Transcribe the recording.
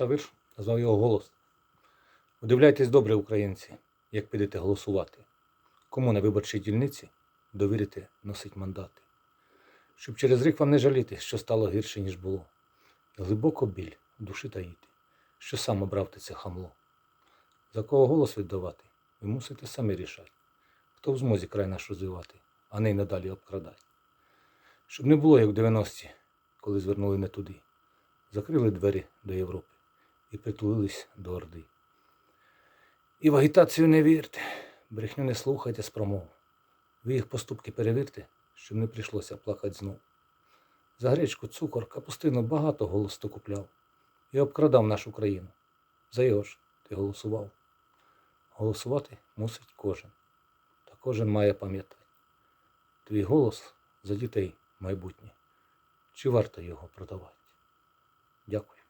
вірш, назвав його голос. Удивляйтесь добре, українці, як підете голосувати. Кому на виборчій дільниці довірите носить мандати. Щоб через рік вам не жаліти, що стало гірше, ніж було. І глибоко біль душі таїти, що сам обрав ти це хамло. За кого голос віддавати, ви мусите самі рішати, хто в змозі край наш розвивати, а не й надалі обкрадати. Щоб не було, як в 90-ті, коли звернули не туди, закрили двері до Європи і притулились до Орди. І в агітацію не вірте, брехню не слухайте з промов. Ви їх поступки перевірте, щоб не прийшлося плакати знов. За гречку, цукор, капустину багато голосто купляв і обкрадав нашу країну. За його ж ти голосував. Голосувати мусить кожен, та кожен має пам'ятати. Твій голос за дітей майбутнє. Чи варто його продавати? Дякую.